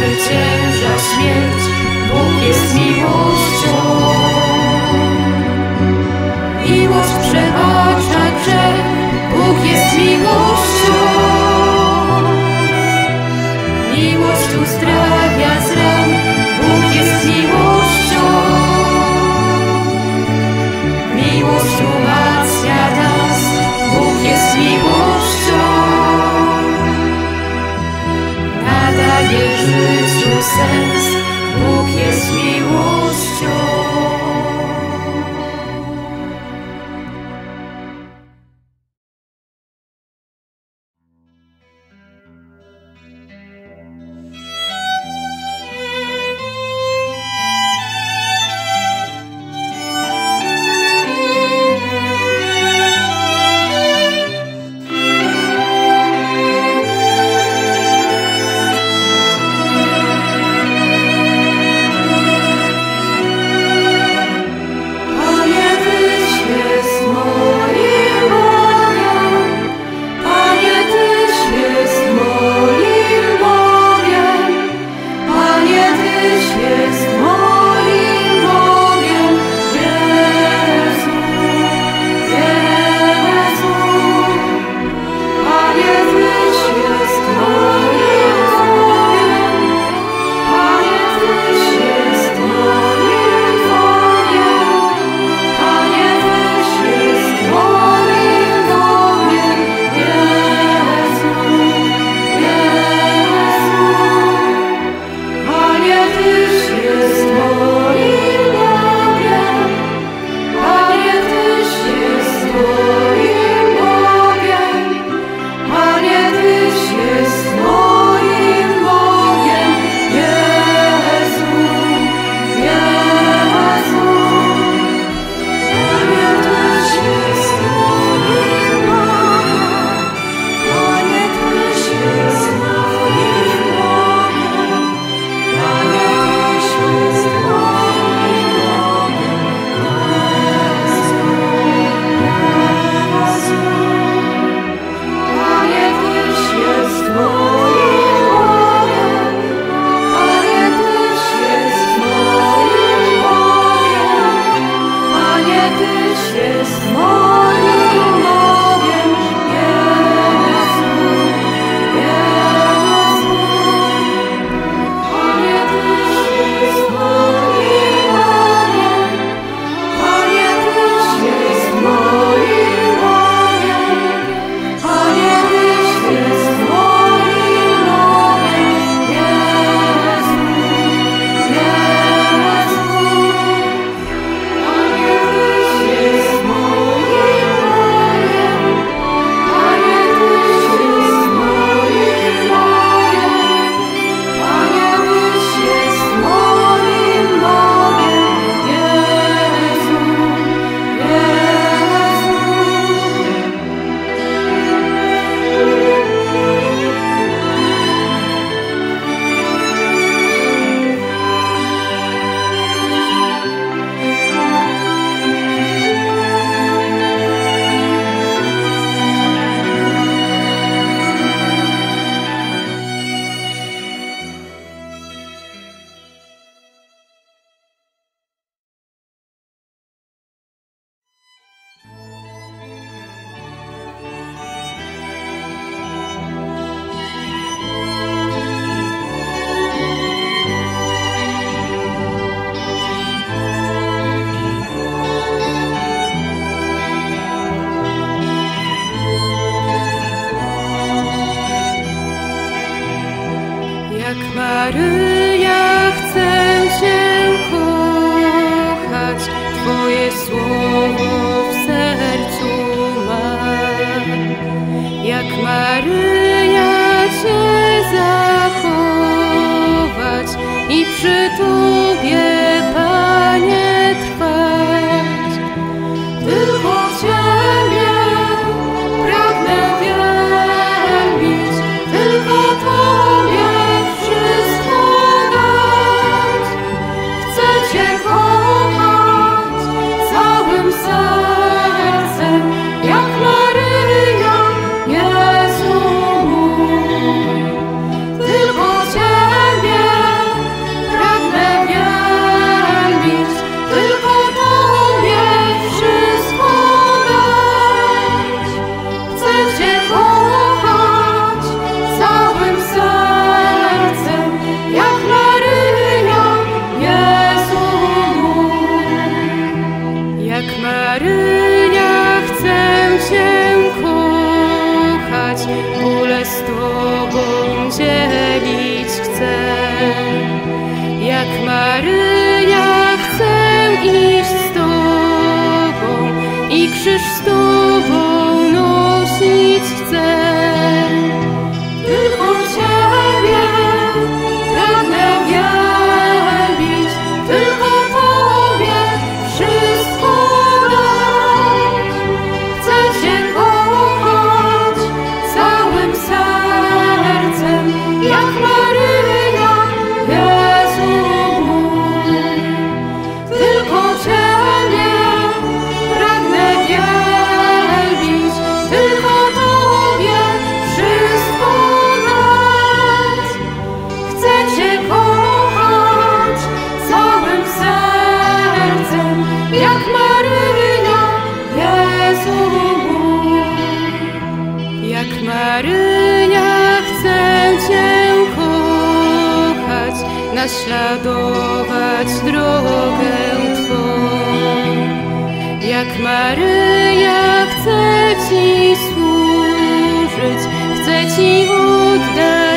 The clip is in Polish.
zwycięża śmierć, Bóg jest miłością. Miłość przebacza grzech, Bóg jest miłością. Jezus Chrystus sens, Bóg jest miłością. uradować drogę Twą. Jak Maryja chce Ci służyć, chce Ci oddać.